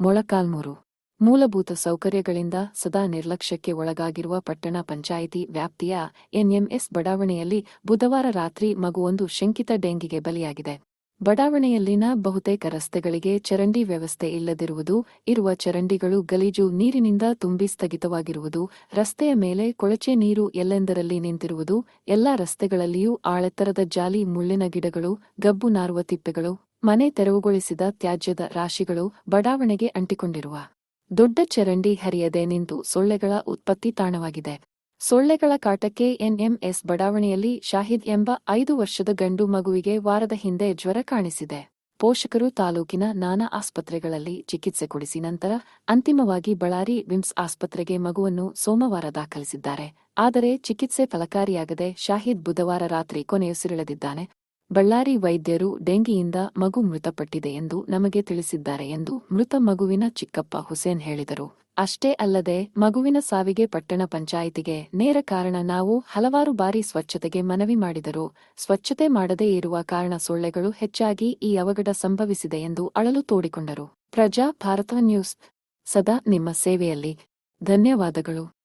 ಮೊಳಕಾಲ್ಮೂರು. ಮೂಲಭೂತ ಸೌಕರ್ಯಗಳಿಂದ ಸದಾ ನಿರ್ಲಕ್ಷ್ಯಕ್ಕೆ ಒಳಗಾಗಿರುವ ಪಟ್ಟಣ ಪಂಚಾಯಿತಿ ವ್ಯಾಪ್ತಿಯ ಎನ್ಎಂಎಸ್ ಬಡಾವಣೆಯಲ್ಲಿ ಬುಧವಾರ ರಾತ್ರಿ ಮಗುವೊಂದು ಶಂಕಿತ ಡೆಂಗಿಗೆ ಬಲಿಯಾಗಿದೆ. ಬಡಾವಣೆಯಲ್ಲಿನ ಬಹುತೇಕ ರಸ್ತೆಗಳಿಗೆ ಚರಂಡಿ ವ್ಯವಸ್ಥೆ ಇಲ್ಲದಿರುವುದು, ಇರುವ ಚರಂಡಿಗಳು ಗಲೀಜು ನೀರಿನಿಂದ ತುಂಬಿ ಸ್ಥಗಿತವಾಗಿರುವುದು, ರಸ್ತೆಯ ಮೇಲೆ ಕೊಳಚೆ ನೀರು ಎಲ್ಲೆಂದರಲ್ಲಿ ನಿಂತಿರುವುದು, ಎಲ್ಲಾ ರಸ್ತೆಗಳಲ್ಲಿಯೂ ಆಳೆತ್ತರದ ಜಾಲಿ ಮುಳ್ಳಿನ ಗಿಡಗಳು, ಗಬ್ಬು ನಾರುವ ತಿಪ್ಪೆಗಳು ಮನೆ ತೆರವುಗೊಳಿಸಿದ ತ್ಯಾಜ್ಯದ ರಾಶಿಗಳು ಬಡಾವಣೆಗೆ ಅಂಟಿಕೊಂಡಿರುವ. ದೊಡ್ಡ ಚರಂಡಿ ಹರಿಯದೆ ನಿಂತು ಸೊಳ್ಳೆಗಳ ಉತ್ಪತ್ತಿ ತಾಣವಾಗಿದೆ. ಸೊಳ್ಳೆಗಳ ಕಾಟಕ್ಕೆ ಎನ್ಎಂಎಸ್ ಬಡಾವಣೆಯಲ್ಲಿ ಶಾಹಿದ್ ಎಂಬ ಐದು ವರ್ಷದ ಗಂಡು ಮಗುವಿಗೆ ವಾರದ ಹಿಂದೆ ಜ್ವರ ಕಾಣಿಸಿದೆ. ಪೋಷಕರು ತಾಲೂಕಿನ ನಾನಾ ಆಸ್ಪತ್ರೆಗಳಲ್ಲಿ ಚಿಕಿತ್ಸೆ ಕೊಡಿಸಿ ನಂತರ ಅಂತಿಮವಾಗಿ ಬಳ್ಳಾರಿ ವಿಮ್ಸ್ ಆಸ್ಪತ್ರೆಗೆ ಮಗುವನ್ನು ಸೋಮವಾರ ದಾಖಲಿಸಿದ್ದಾರೆ. ಆದರೆ ಚಿಕಿತ್ಸೆ ಫಲಕಾರಿಯಾಗದೆ ಶಾಹಿದ್ ಬುಧವಾರ ರಾತ್ರಿ ಕೊನೆಯುಸಿರೆಳೆದಿದ್ದಾನೆ. ಬಳ್ಳಾರಿ ವೈದ್ಯರು ಡೆಂಗಿಯಿಂದ ಮಗು ಮೃತಪಟ್ಟಿದೆ ಎಂದು ನಮಗೆ ತಿಳಿಸಿದ್ದಾರೆ ಎಂದು ಮೃತ ಮಗುವಿನ ಚಿಕ್ಕಪ್ಪ ಹುಸೇನ್ ಹೇಳಿದರು. ಅಷ್ಟೇ ಅಲ್ಲದೆ, ಮಗುವಿನ ಸಾವಿಗೆ ಪಟ್ಟಣ ಪಂಚಾಯಿತಿಗೆ ನೇರ ಕಾರಣ ನಾವು ಹಲವಾರು ಬಾರಿ ಸ್ವಚ್ಛತೆಗೆ ಮನವಿ ಮಾಡಿದರು, ಸ್ವಚ್ಛತೆ ಮಾಡದೇ ಇರುವ ಕಾರಣ ಸೊಳ್ಳೆಗಳು ಹೆಚ್ಚಾಗಿ ಈ ಅವಘಡ ಸಂಭವಿಸಿದೆ ಎಂದು ಅಳಲು ತೋಡಿಕೊಂಡರು. ಪ್ರಜಾ ಭಾರತ ನ್ಯೂಸ್, ಸದಾ ನಿಮ್ಮ ಸೇವೆಯಲ್ಲಿ. ಧನ್ಯವಾದಗಳು.